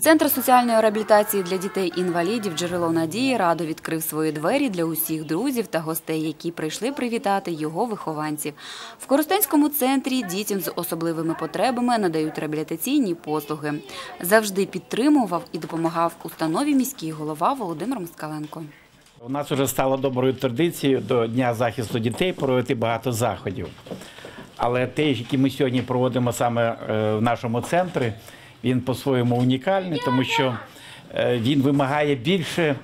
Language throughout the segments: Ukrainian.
Центр соціальної реабілітації для дітей-інвалідів Джерело надії радо відкрив свої двері для усіх друзів та гостей, які прийшли привітати його вихованців. В Коростенському центрі дітям з особливими потребами надають реабілітаційні послуги. Завжди підтримував і допомагав установі міський голова Володимир Москаленко. У нас вже стало доброю традицією до Дня захисту дітей проводити багато заходів. Але те, які ми сьогодні проводимо саме е, в нашому центрі, він по-своєму унікальний, тому що е, він вимагає більше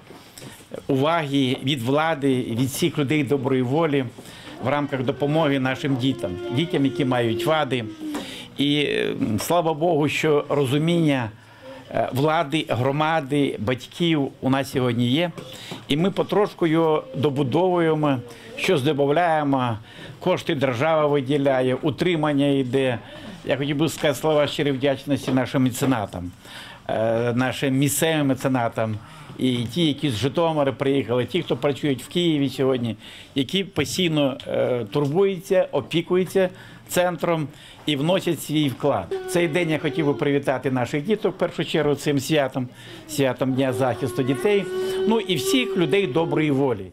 уваги від влади, від всіх людей доброї волі в рамках допомоги нашим дітям, дітям, які мають вади. І е, слава Богу, що розуміння е, влади, громади, батьків у нас сьогодні є. І ми потрошку його добудовуємо, щось додаємо, кошти держава виділяє, утримання йде. Я хотів би сказати слова щирої вдячності нашим меценатам, е, нашим місцевим меценатам. І ті, які з Житомира приїхали, ті, хто працюють в Києві сьогодні, які постійно е, турбуються, опікуються центром і вносять свій вклад. Цей день я хотів би привітати наших діток в першу чергу цим святом, святом Дня захисту дітей. Ну і всіх людей доброї волі.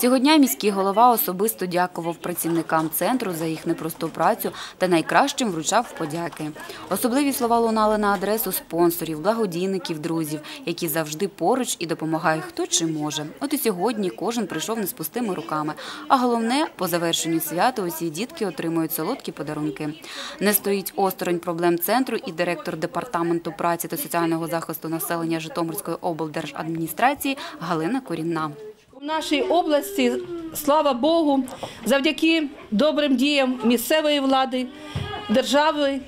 Цього дня міський голова особисто дякував працівникам центру за їх непросту працю та найкращим вручав подяки. Особливі слова лунали на адресу спонсорів, благодійників, друзів, які завжди поруч і допомагають хто чи може. От і сьогодні кожен прийшов не з пустими руками. А головне, по завершенню свята усі дітки отримують солодкі подарунки. Не стоїть осторонь проблем центру і директор департаменту праці та соціального захисту населення Житомирської облдержадміністрації Галина Корінна. Нашій області, слава Богу, завдяки добрим діям місцевої влади, держави,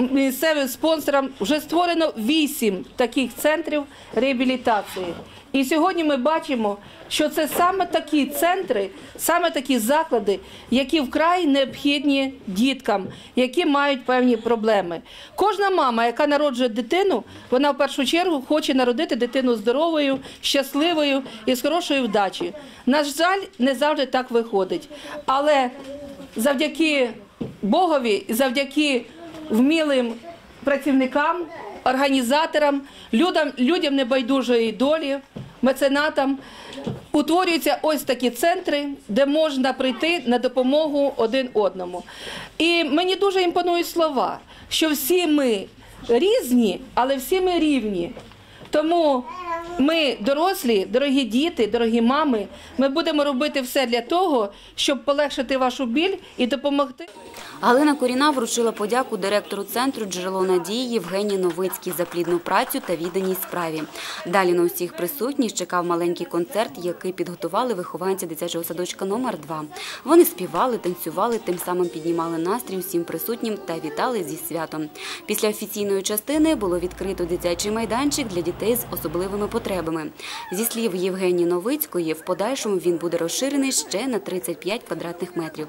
місцевим спонсорам вже створено вісім таких центрів реабілітації. І сьогодні ми бачимо, що це саме такі центри, саме такі заклади, які вкрай необхідні діткам, які мають певні проблеми. Кожна мама, яка народжує дитину, вона в першу чергу хоче народити дитину здоровою, щасливою і з хорошої вдачі. На жаль, не завжди так виходить. Але завдяки Богові, завдяки вмілим працівникам, організаторам, людям, людям небайдужої долі, меценатам. Утворюються ось такі центри, де можна прийти на допомогу один одному. І мені дуже імпонують слова, що всі ми різні, але всі ми рівні. Тому ми, дорослі, дорогі діти, дорогі мами, ми будемо робити все для того, щоб полегшити вашу біль і допомогти. Галина Коріна вручила подяку директору центру «Джерело надії» Євгенії Новицькій за плідну працю та відданість справі. Далі на усіх присутніх чекав маленький концерт, який підготували вихованці дитячого садочка номер 2 Вони співали, танцювали, тим самим піднімали настрій усім присутнім та вітали зі святом. Після офіційної частини було відкрито дитячий майданчик для дітей з особливими потребами. Зі слів Євгенії Новицької, в подальшому він буде розширений ще на 35 квадратних метрів.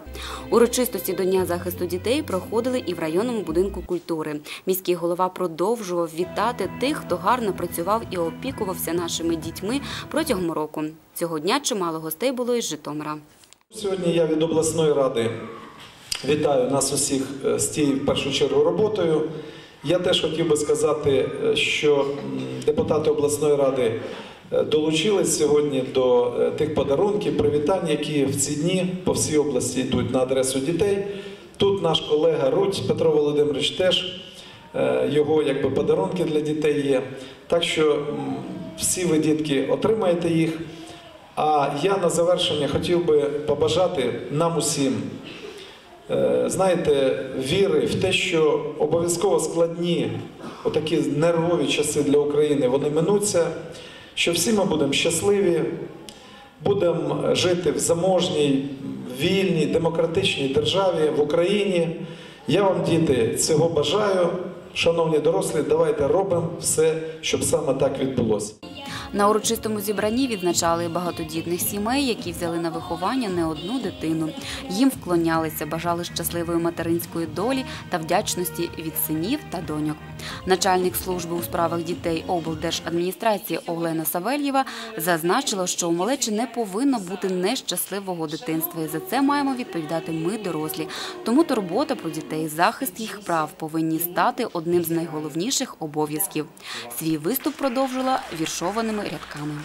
Урочистості до Дня захисту дітей проходили і в районному будинку культури. Міський голова продовжував вітати тих, хто гарно працював і опікувався нашими дітьми протягом року. Цього дня чимало гостей було із Житомира. Сьогодні я від обласної ради вітаю нас усіх е, з цією в першу чергу роботою. Я теж хотів би сказати, е, що депутати обласної ради е, долучились сьогодні до е, тих подарунків, привітань, які в ці дні по всій області йдуть на адресу дітей. Тут наш колега Рудь Петро Володимирович теж його якби подарунки для дітей є. Так що всі ви дітки отримаєте їх. А я на завершення хотів би побажати нам усім, знаєте, віри в те, що обов'язково складні, отакі нервові часи для України, вони минуться, що всі ми будемо щасливі, будемо жити в заможній, вільній, демократичній державі в Україні. Я вам, діти, цього бажаю. Шановні дорослі, давайте робимо все, щоб саме так відбулося. На урочистому зібранні відзначали багатодітних сімей, які взяли на виховання не одну дитину. Їм вклонялися, бажали щасливої материнської долі та вдячності від синів та доньок. Начальник служби у справах дітей облдержадміністрації Олена Савельєва зазначила, що у малечі не повинно бути нещасливого дитинства, і за це маємо відповідати ми, дорослі. Тому турбота про дітей, захист їх прав повинні стати одним з найголовніших обов'язків. Свій виступ продовжила віршованими рядками.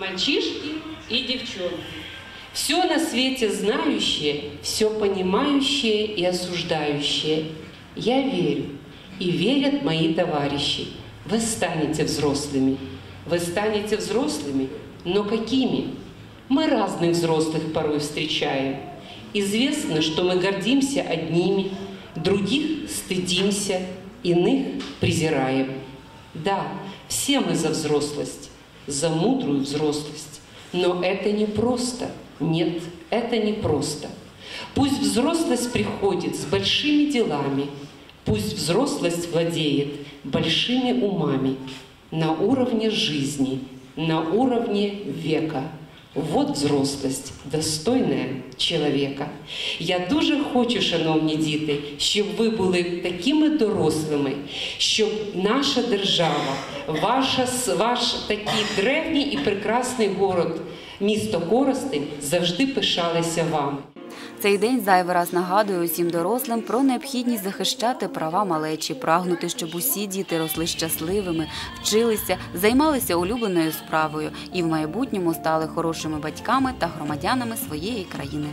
Мальчишки и девчонки. Все на свете знающее, все понимающее и осуждающее. Я верю, и верят мои товарищи. Вы станете взрослыми. Вы станете взрослыми, но какими? Мы разных взрослых порой встречаем. Известно, что мы гордимся одними, других стыдимся, иных презираем. Да, все мы за взрослость, за мудрую взрослость. Но это не просто. Нет, это не просто. Пусть взрослость приходит с большими делами, пусть взрослость владеет большими умами на уровне жизни, на уровне века. Вот взрослость, достойная чоловіка. Я дуже хочу, шановні діти, щоб ви були такими дорослими, щоб наша держава, ваша, ваш такий древній і прекрасний город, місто Коростень, завжди пишалися вами. Цей день зайвий раз нагадує усім дорослим про необхідність захищати права малечі, прагнути, щоб усі діти росли щасливими, вчилися, займалися улюбленою справою і в майбутньому стали хорошими батьками та громадянами своєї країни.